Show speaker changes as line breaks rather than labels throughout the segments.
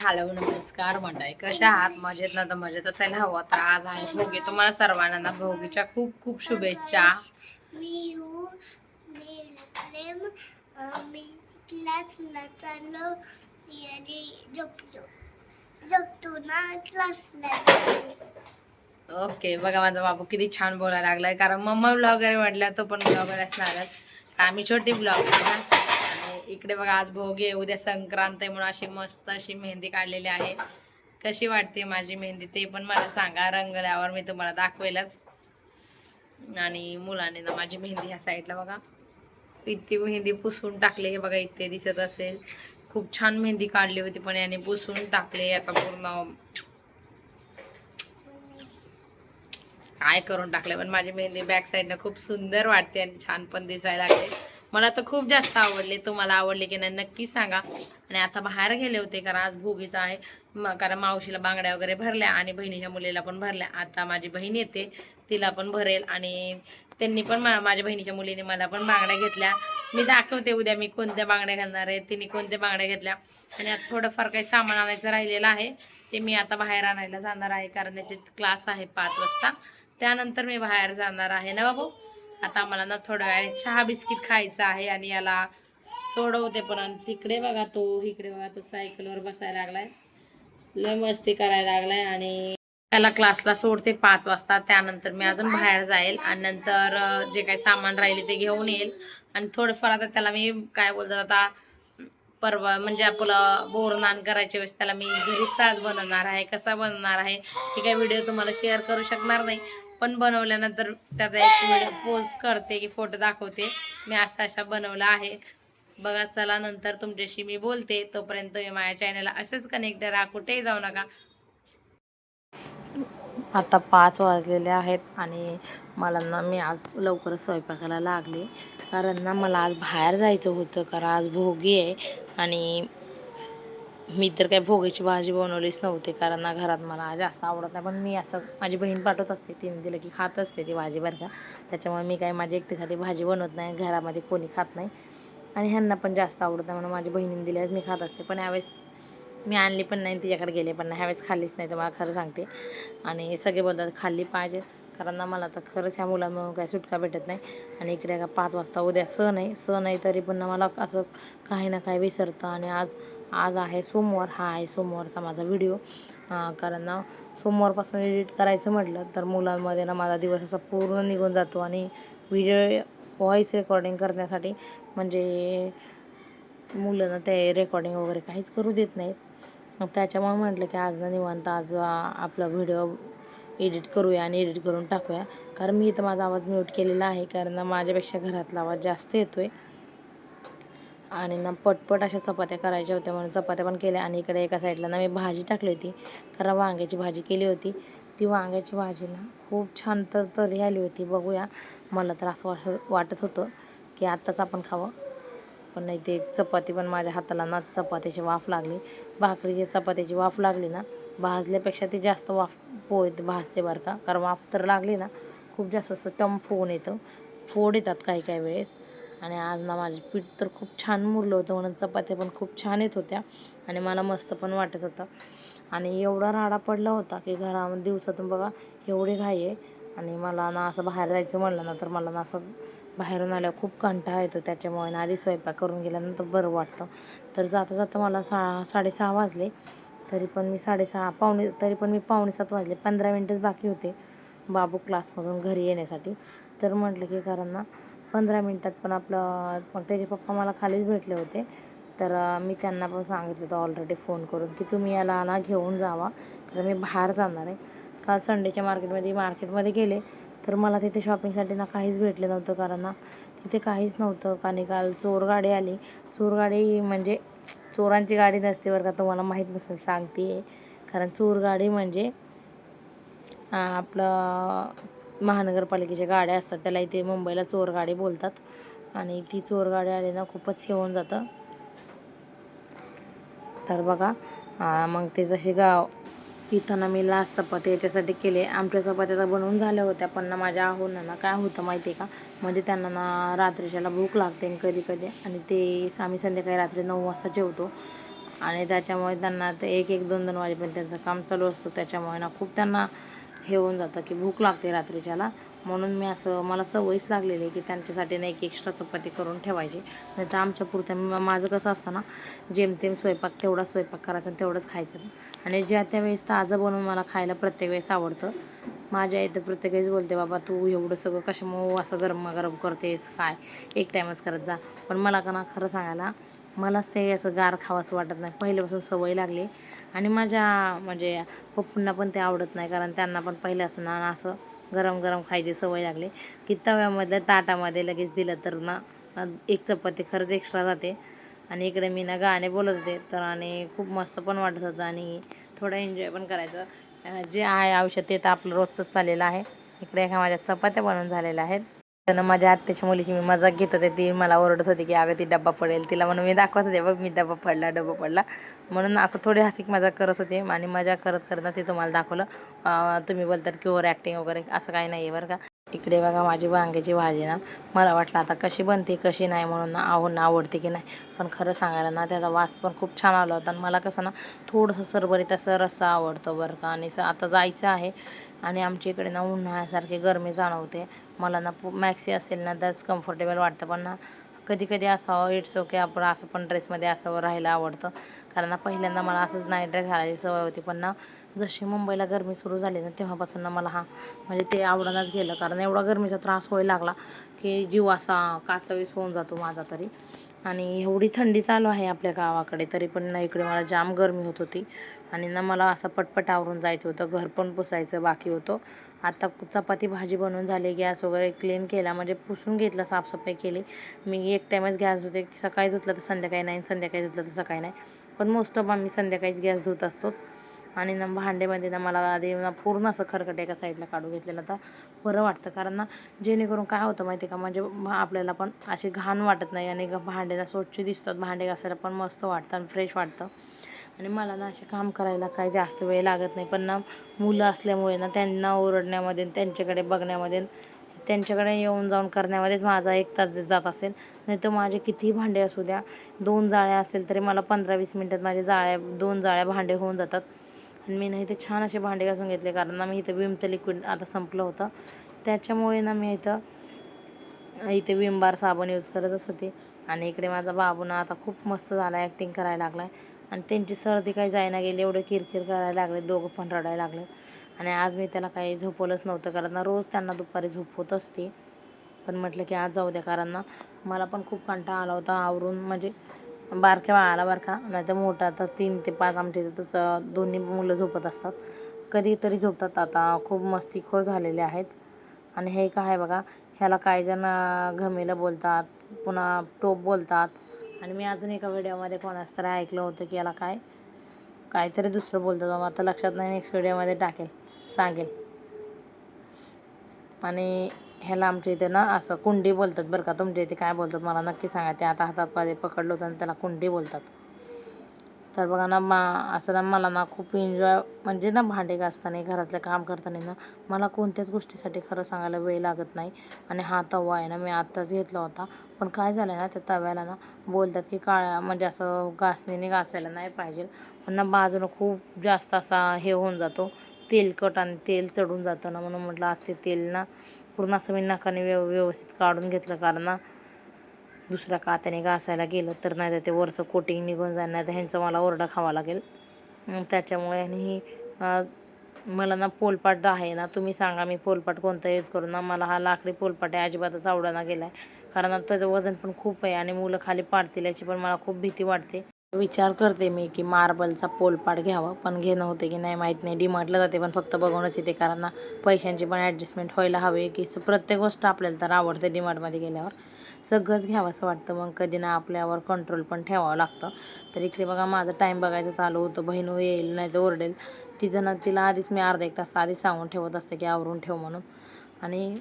Hello नमस्कार मंडळी. कशा आहात? मजेत ना? तर मजेत असायला हवं तर आज आहे भोगी. तुम्हाला सर्वांना ना भोगीच्या खूप खूप शुभेच्छा. ओके बघा माझा बाबू किती छान बोलायला लागलाय. कारण मम्मा ब्लॉगर म्हटलं तो पण ब्लॉगर असणारच. आम्ही छोटी ब्लॉगर ना. इकडे बघा आज भोगी आहे उद्या संक्रांत आहे म्हणून अशी मस्त अशी मेहंदी काढलेली आहे. कशी वाटते माझी मेहंदी ते पण मला सांगा रंगल्यावर मी तुम्हाला दाखवेलच. आणि मुलाने ना माझी मेहंदी ह्या साईडला बघा. इतकी मेहंदी पुसून टाकली हे बघा इथे दिसत असेल. खूप छान मेहंदी काढली होती पण याने पुसून टाकले याचा पूर्ण काय करून टाकले पण माझी मेहंदी बॅक साईडनं खूप सुंदर वाटते आणि छान पण दिसायला लागते. मला तर खूप जास्त आवडले तुम्हाला आवडले की नाही नक्की सांगा. आणि आता बाहेर गेले होते कारण आज भोगीचा आहे. कारण मावशीला बांगड्या वगैरे भरल्या आणि बहिणीच्या मुलीला पण भरल्या. आता माझी बहीण येते तिला पण भरेल आणि त्यांनी पण मा- माझ्या बहिणीच्या मुलीने मला पण बांगड्या घेतल्या. मी दाखवते उद्या मी कोणत्या बांगड्या घालणार आहे तिने कोणत्या बांगड्या घेतल्या. आणि आता थोडंफार काही सामान आणायचं राहिलेलं आहे. ते मी आता बाहेर आणायला जाणार आहे कारण त्याचे क्लास आहे पाच वाजता. त्यानंतर मी बाहेर जाणार आहे. ना बाबू? आता आम्हाला ना थोड्या वेळ चहा बिस्किट खायचं आहे आणि याला सोडवते पण. आणि तिकडे बघा तो इकडे बघा तो सायकलवर बसायला लागलाय. लय मस्ती करायला लागलाय आणि त्याला क्लासला सोडते पाच वाजता. त्यानंतर मी अजून बाहेर जाईल आणि नंतर जे काही सामान राहिले ते घेऊन येईल. आणि थोडंफार आता त्याला मी काय बोलतात आता परवा म्हणजे आपलं बोरनान करायच्या वेळेस त्याला मी घरीच तास बनवणार आहे. कसा बनवणार आहे हे काही व्हिडिओ तुम्हाला शेअर करू शकणार नाही. पण बनवल्यानंतर त्याचा एक व्हिडिओ पोस्ट करते की फोटो दाखवते. मी असा असा बनवला आहे. बघा चला नंतर तुमच्याशी मी बोलते. तोपर्यंत तुम्ही माझ्या चॅनलला असेच कनेक्ट राहा कुठेही जाऊ नका. आता पाच वाजलेले आहेत आणि मला ना मी आज लवकरच स्वयंपाकाला लागले. कारण ना मला आज बाहेर जायचं होतं कारण आज भोगी आहे. आणि मी तर काही भोग्याची भाजी बनवलीच नव्हती कारण ना घरात मला जास्त आवडत नाही. पण मी असं माझी बहीण पाठवत असते तिने दिलं की खात असते ती भाजी बरं का. त्याच्यामुळे मी काय माझ्या एकटीसाठी भाजी बनवत नाही घरामध्ये कोणी खात नाही. आणि ह्यांना पण जास्त आवडत नाही म्हणून माझ्या बहिणीने दिल्यास मी खात असते. पण ह्यावेळेस मी आणली पण नाही तिच्याकडे गेले पण नाही. ह्यावेळेस खाल्लीच नाही तर मला खरं सांगते. आणि सगळे बोलतात खाल्ली पाहिजे. कारण ना मला तर खरंच ह्या मुलांमधून काही सुटका भेटत नाही. आणि इकडे का पाच वाजता उद्या सण आहे. सण आहे तरी पण ना मला असं काही ना काही विसरतं. आणि आज आज आहे सोमवार. हा आहे सोमवारचा माझा व्हिडिओ कारण ना सोमवारपासून एडिट करायचं म्हटलं तर मुलांमध्ये ना माझा दिवस असा पूर्ण निघून जातो आणि व्हिडिओ व्हॉईस रेकॉर्डिंग करण्यासाठी म्हणजे मुलं ना ते रेकॉर्डिंग वगैरे काहीच करू देत नाहीत. त्याच्यामुळे म्हटलं की आज ना निवांत आज आपला व्हिडिओ एडिट करूया आणि एडिट करून टाकूया. कारण मी इथं माझा आवाज म्यूट केलेला आहे कारण माझ्यापेक्षा घरातला आवाज जास्त येतो आहे आणि ना पटपट अशा चपात्या करायच्या होत्या म्हणून चपात्या पण केल्या. आणि इकडे एका साईडला ना मी भाजी टाकली होती. कारण वांग्याची भाजी केली होती. ती वांग्याची भाजी ना खूप छान तर तरी आली होती. बघूया. मला तर असं वाट वाटत होतं की आत्ताच आपण खावं. पण नाही ते चपाती पण माझ्या हाताला ना चपात्याची वाफ लागली. भाकरीची चपात्याची वाफ लागली ना भाजल्यापेक्षा ती जास्त वाफ पोहत भाजते बरं का. कारण वाफ तर लागली ना खूप जास्त असं टम फोन येतं. फोड येतात काही काही वेळेस. आणि आज ना माझी पीठ तर खूप छान मुरलं होतं म्हणून चपात्या पण खूप छान येत होत्या आणि मला मस्त पण वाटत होतं. आणि एवढा राडा पडला होता की घरामध्ये दिवसातून बघा एवढी घाई आहे. आणि मला ना असं बाहेर जायचं म्हणलं ना तर मला ना असं बाहेरून आल्यावर खूप कंटाळा येतो त्याच्यामुळे ना आधी स्वयंपाक करून गेल्यानंतर बरं वाटतं. तर जाता जाता मला सा साडेसहा वाजले तरी पण मी साडेसहा पावणे तरी पण मी पावणे सात वाजले पंधरा मिनटंच बाकी होते बाबू क्लासमधून घरी येण्यासाठी. तर म्हटलं की कारण ना पंधरा मिनटात पण आपलं मग त्याचे पप्पा मला खालीच भेटले होते. तर मी त्यांना पण सांगितलं होतं ऑलरेडी फोन करून की तुम्ही याला ना घेऊन जावा. कारण मी बाहेर जाणार आहे. काल संडेच्या मार्केटमध्ये मार्केटमध्ये गेले. तर मला तिथे शॉपिंगसाठी ना काहीच भेटले नव्हतं कारण ना तिथे काहीच नव्हतं. कारण काल चोर गाडी आली. चोर गाडी म्हणजे चोरांची गाडी नसते बरं का तुम्हाला माहीत नसेल सांगते कारण चोर गाडी म्हणजे आपलं महानगरपालिकेच्या गाड्या असतात त्याला इथे मुंबईला चोर गाडी बोलतात आणि ती चोर गाडी आली ना खूपच हे होऊन जातं. तर बघा मग ते जशी गाव इथं ना मी लास्ट चपाती याच्यासाठी केले. आमच्या चपात्या तर बनवून झाल्या होत्या पण ना माझ्या आहोंना ना काय होतं माहिती आहे का? म्हणजे त्यांना ना रात्रीच्याला भूक लागते कधी कधी आणि ते आम्ही संध्याकाळी रात्री नऊ वाजता जेवतो. आणि त्याच्यामुळे त्यांना ते एक एक दोन दोन वाजेपर्यंत त्यांचं काम चालू असतं. त्याच्यामुळे ना खूप त्यांना हे होऊन जातं की भूक लागते रात्रीच्याला. म्हणून मी असं मला सवयच लागलेली आहे की त्यांच्यासाठी ना एक एक्स्ट्रा चपाती करून ठेवायची. नाही तर आमच्या पुरत्या माझं कसं असतं ना जेमतेम स्वयंपाक तेवढा स्वयंपाक करायचा आणि तेवढंच खायचं. आणि ज्या त्यावेळेस ताजं बनवून मला खायला प्रत्येक वेळेस आवडतं. माझ्या आई तर प्रत्येक वेळेस बोलते बाबा तू एवढं सगळं कशामुळं हो, असं गरम गरम करतेस? काय? एक टाईमच करत जा. पण मला का ना खरं सांगायला मलाच ते असं गार खावंसं वाटत नाही. पहिल्यापासून सवय लागली आणि माझ्या म्हणजे पप्पूंना पण ते आवडत नाही कारण त्यांना पण पहिले असं ना असं गरम गरम खायची सवय लागली. की तव्यामधल्या ताटामध्ये लगेच दिलं तर ना एक चपाती खरंच एक्स्ट्रा जाते. आणि इकडे मी ना गाणे बोलत होते तर आणि खूप मस्त पण वाटत होतं आणि थोडं एन्जॉय पण करायचं. जे आहे आयुष्यात ते तर आपलं रोजचंच चाललेलं आहे. इकडे एका माझ्या चपात्या बनवून झालेल्या आहेत. त्यानं माझ्या आत्याच्या मुलीची मी मजाक घेत होते. ती मला ओरडत होती की अगं ती डब्बा पडेल. तिला म्हणून मी दाखवत होते बघ मी डब्बा पडला डब्बा पडला. म्हणून असं थोडी हसिक मजाक करत होते आणि मजाक करत करता ते तुम्हाला दाखवलं. तुम्ही बोलतात की ओव्हर ॲक्टिंग वगैरे. असं काही नाही आहे बरं का. इकडे बघा माझी वांग्याची भाजी ना मला वाटलं आता कशी बनते कशी नाही म्हणून ना आवडणं आवडते की नाही. पण खरं सांगायला ना त्याचा वास पण खूप छान आला होता. आणि मला कसं ना थोडंसं सरबरीत असं रस्सा आवडतो बरं का. आणि स- आता जायचं आहे. आणि आमच्या इकडे ना उन्हाळ्यासारखी गरमी जाणवते. मला ना पु- मॅक्सी असेल ना तरच कम्फर्टेबल वाटतं. पण ना कधी कधी असावं इट्स ओके आपण असं पण ड्रेसमध्ये असावं राहायला आवडतं. कारण ना पहिल्यांदा मला असंच नाईट ड्रेस घालायची सवय होती. पण ना जशी मुंबईला गरमी सुरू झाली ना तेव्हापासून ना मला हा म्हणजे ते आवडणंच गेलं. कारण एवढा गरमीचा त्रास व्हायला लागला की जीव असा कासावीस होऊन जातो माझा तरी. आणि एवढी थंडी चालू आहे आपल्या गावाकडे तरी पण ना इकडे मला जाम गरमी होत होती. आणि ना मला असं पटपट आवरून जायचं होतं घर पण पुसायचं बाकी होतं. आता चपाती भाजी बनवून झाली गॅस वगैरे क्लीन केला म्हणजे पुसून घेतला साफसफाई केली. मी एक टाईमच गॅस धुते सकाळी धुतलं तर संध्याकाळी नाही संध्याकाळी धुतलं तर सकाळी नाही. पण मोस्ट ऑफ आम्ही संध्याकाळीच गॅस धुत असतो. आणि ना भांडेमध्ये ना मला आधी ना पूर्ण असं खरकट एका साईडला काढून घेतलेलं तर बरं वाटतं कारण ना जेणेकरून काय होतं माहिती आहे का? म्हणजे आपल्याला पण असे घाण वाटत नाही आणि भांडेला भांडे ना स्वच्छ दिसतात भांडे घासायला पण मस्त वाटतं आणि फ्रेश वाटतं. आणि मला ना असे काम करायला काही जास्त वेळ लागत नाही. पण ना मुलं असल्यामुळे ना त्यांना ओरडण्यामध्ये त्यांच्याकडे बघण्यामध्ये त्यांच्याकडे येऊन जाऊन करण्यामध्येच माझा एक तास जात असेल. नाही तर माझे कितीही भांडे असू द्या दोन जाळ्या असेल तरी मला पंधरा वीस मिनटात माझे जाळ्या दोन जाळ्या भांडे होऊन जातात. मी ना इथे छान असे भांडे घासून घेतले कारण ना मी इथं विमचं लिक्विड आता संपलं होतं. त्याच्यामुळे ना मी इथं इथे विम बार साबण यूज करतच होते. आणि इकडे माझा बाबू ना आता खूप मस्त झाला ॲक्टिंग करायला लागला आहे आणि त्यांची सर्दी काही जायना गेली एवढे किरकिर करायला लागले दोघं पण रडायला लागले. आणि आज मी त्याला काही झोपवलंच नव्हतं कारण ना रोज त्यांना दुपारी झोप होत असते. पण म्हटलं की आज जाऊ द्या कारण ना मला पण खूप कंटाळा आला होता आवरून. म्हणजे बारक्या बाळाला बरं का नाही तर मोठा तर तीन ते पाच आमच्या इथं तसं दोन्ही मुलं झोपत असतात. कधीतरी झोपतात. आता खूप मस्तीखोर झालेले आहेत. आणि हे काय आहे बघा ह्याला काही जण अं, घमेलं बोलतात पुन्हा टोप बोलतात. आणि मी अजून एका व्हिडिओमध्ये कोणाच तरी ऐकलं होतं की याला काय काहीतरी दुसरं बोलतात. बाबा आता लक्षात नाही नेक्स्ट व्हिडिओमध्ये टाकेल सांगेल. आणि ह्याला आमच्या इथे ना असं कुंडी बोलतात बरं का. तुमच्या इथे काय बोलतात मला नक्की सांगा. ते आता हातात पाय पकडलं होतं आणि त्याला कुंडी बोलतात. तर बघा ना मा असं ना मला ना खूप एन्जॉय म्हणजे ना भांडे घासताना घरातलं काम करताना ना मला कोणत्याच गोष्टीसाठी खरं सांगायला वेळ लागत नाही. आणि हा तवा आहे ना मी आत्ताच घेतला होता. पण काय झालं ना त्या तव्याला ना बोलतात की काळ्या म्हणजे असं घासणीने घासायला नाही पाहिजे. पण ना बाजूनं खूप जास्त असा हे होऊन जातो. तेलकट आणि तेल चढून जातं ना म्हणून म्हटलं आज ते तेल ना पूर्ण असं मी नाकाने व्यव व्यवस्थित काढून घेतलं. कारण ना दुसऱ्या कात्याने घासायला गेलं तर नाही तर ते वरचं कोटिंग निघून जाईल नाही तर ह्यांचं मला ओरडा खावा लागेल. त्याच्यामुळे आणि मला ना पोलपाट आहे ना तुम्ही सांगा मी पोलपाट कोणता यूज करू ना मला हा लाकडी पोलपाट आहे अजिबातच आवडाना गेला आहे कारण त्याचं वजन पण खूप आहे आणि मुलं खाली पाडतील याची पण मला खूप भीती वाटते. विचार करते मी की मार्बलचा पोलपाट घ्यावा. पण घेणं होते की नाही माहीत नाही. डिमार्टला जाते पण फक्त बघूनच येते कारण ना पैशांची पण ॲडजस्टमेंट व्हायला हवी की प्रत्येक गोष्ट आपल्याला तर आवडते डीमार्टमध्ये गेल्यावर. सगळंच घ्यावं असं वाटतं. मग कधी ना आपल्यावर कंट्रोल पण ठेवावं लागतं. तर इकडे बघा माझं टाईम बघायचं चालू होतं. बहीण येईल नाही तर ओरडेल. तिचं ना तिला आधीच मी अर्धा एक तास आधीच सांगून ठेवत असते की आवरून ठेव म्हणून. आणि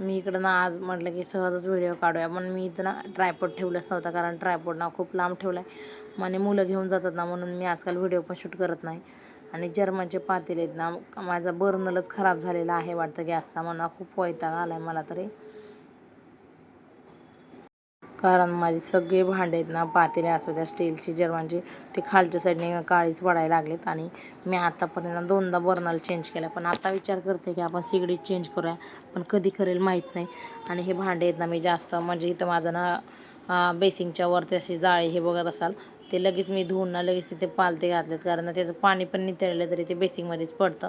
मी इकडं ना आज म्हटलं की सहजच व्हिडिओ काढूया. पण मी इथं ना ट्रायपॉड ठेवलंच नव्हता कारण ट्रायपॉड ना खूप लांब ठेवला आहे माने मुलं घेऊन जातात ना म्हणून मी आजकाल व्हिडिओ पण शूट करत नाही. आणि जर्मनचे पातेले आहेत ना माझा बर्नलच खराब झालेला आहे वाटतं गॅसचा म्हणून खूप वैताग आला आहे मला तरी. कारण माझी सगळे भांडे आहेत ना पातेले असू द्या स्टीलची जर्मनची ते खालच्या साईडने काळीच पडायला लागलेत आणि मी आतापर्यंत दोनदा बर्नल चेंज केला पण आता विचार करते की आपण सिगडी चेंज करूया पण कधी करेल माहीत नाही. आणि हे भांडे आहेत ना मी जास्त म्हणजे इथं माझं ना बेसिंगच्या वरती अशी जाळी हे बघत असाल ते लगेच मी धुवून ना लगेच तिथे पालते घातलेत. कारण त्याचं पाणी पण नितळलं तरी ते बेसिंगमध्येच पडतं.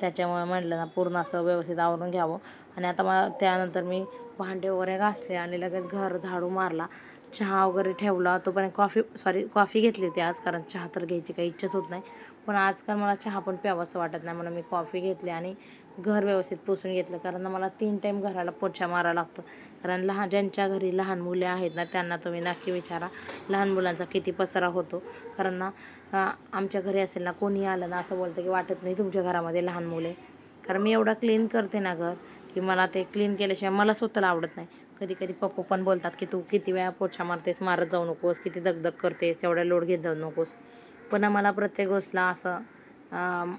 त्याच्यामुळे म्हटलं ना पूर्ण असं व्यवस्थित आवरून घ्यावं. आणि आता मला त्यानंतर मी भांडे वगैरे घासले आणि लगेच घर झाडू मारला. चहा वगैरे ठेवला. तोपर्यंत कॉफी सॉरी कॉफी घेतली होती आज कारण चहा तर घ्यायची काही इच्छाच होत नाही. पण आजकाल मला चहा पण प्यावंसं वाटत नाही म्हणून मी कॉफी घेतली आणि घर व्यवस्थित पुसून घेतलं. कारण मला तीन टाईम घराला पोछा मारावा लागतो. कारण लहान ज्यांच्या घरी लहान मुले आहेत ना त्यांना तुम्ही नक्की विचारा लहान मुलांचा किती पसारा होतो. कारण ना आमच्या घरी असेल ना कोणी आलं ना असं बोलतं की वाटत नाही तुमच्या घरामध्ये लहान मुले. कारण मी एवढा क्लीन करते ना घर की मला ते क्लीन केल्याशिवाय मला स्वतःला आवडत नाही. कधी कधी पप्पू पण बोलतात की तू किती वेळा पोछा मारतेस मारत जाऊ नकोस किती दगदग करतेस एवढा लोड घेत जाऊ नकोस. पण मला प्रत्येक गोष्टीला असं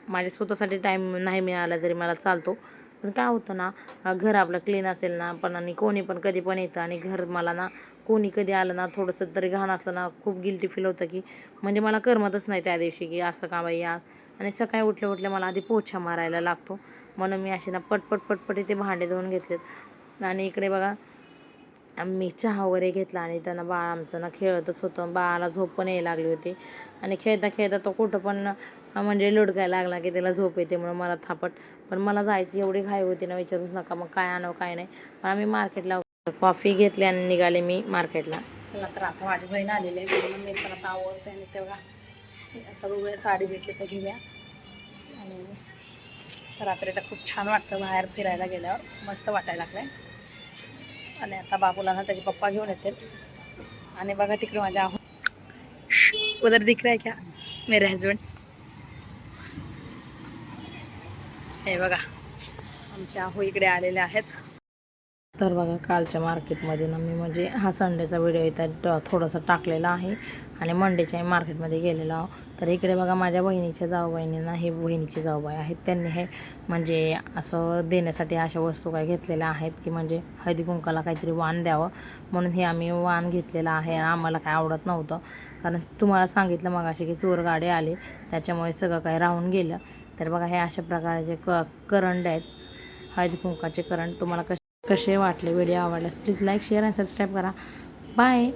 माझ्या स्वतःसाठी टाईम नाही मिळाला तरी मला चालतो. पण काय होतं ना घर आपलं क्लीन असेल ना पण आणि कोणी पण कधी पण येतं आणि घर मला ना कोणी कधी आलं ना थोडंसं तरी घाण असलं ना खूप गिल्टी फील होतं की म्हणजे मला करमतच नाही त्या दिवशी की असं का बाई आज आणि सकाळी उठल्या उठल्या मला आधी पोछा मारायला लागतो. म्हणून मी असे ना पटपट पटपट इथे भांडे धुवून घेतलेत. आणि इकडे बघा मी चहा वगैरे घेतला आणि त्यांना बाळ आमचं ना खेळतच होतं. बाळाला झोप पण यायला लागली होती. आणि खेळता खेळता तो कुठं पण म्हणजे लुडकायला लागला की त्याला झोप येते म्हणून मला थापट. पण मला जायची एवढी घाई होती ना विचारूच नका मग काय आणावं काय नाही. पण आम्ही मार्केटला कॉफी घेतली आणि निघाले मी मार्केटला. चला तर आता माझी बहीण आलेली आहे. म्हणून मी पण आता आवडते आणि तेव्हा आता बघूया साडी भेटली तर घेऊया. आणि रात्रीला खूप छान वाटतं बाहेर फिरायला गेल्यावर. मस्त वाटायला लागलं आणि आता बाबूला ना त्याचे पप्पा घेऊन येतील. आणि बघा तिकडे माझ्या आहो उधर दिख रहा है क्या? मेरे हस्बैंड हे बघा. आमच्या आहो इकडे आलेले आहेत. तर बघा कालच्या मार्केटमध्ये ना मी म्हणजे हा संडेचा व्हिडिओ इथं थोडासा टाकलेला आहे आणि मंडेच्या मार्केटमध्ये गेलेलो आहो तर इकडे बघा माझ्या बहिणीच्या जाऊबाईंना हे बहिणीचे जाऊबाई आहेत. त्यांनी हे म्हणजे असं देण्यासाठी अशा वस्तू काय घेतलेल्या आहेत की म्हणजे हळदी कुंकाला काहीतरी वाण द्यावं म्हणून हे आम्ही वाण घेतलेलं आहे. आम्हाला काय आवडत नव्हतं. कारण तुम्हाला सांगितलं मग अशी की चोरगाडी आली. त्याच्यामुळे सगळं काही राहून गेलं. तर बघा हे अशा प्रकारचे क करंड आहेत हळदी कुंकाचे करंड तुम्हाला कसे कसे वाटले व्हिडिओ आवडल्यास प्लीज लाईक शेअर आणि सबस्क्राईब करा. बाय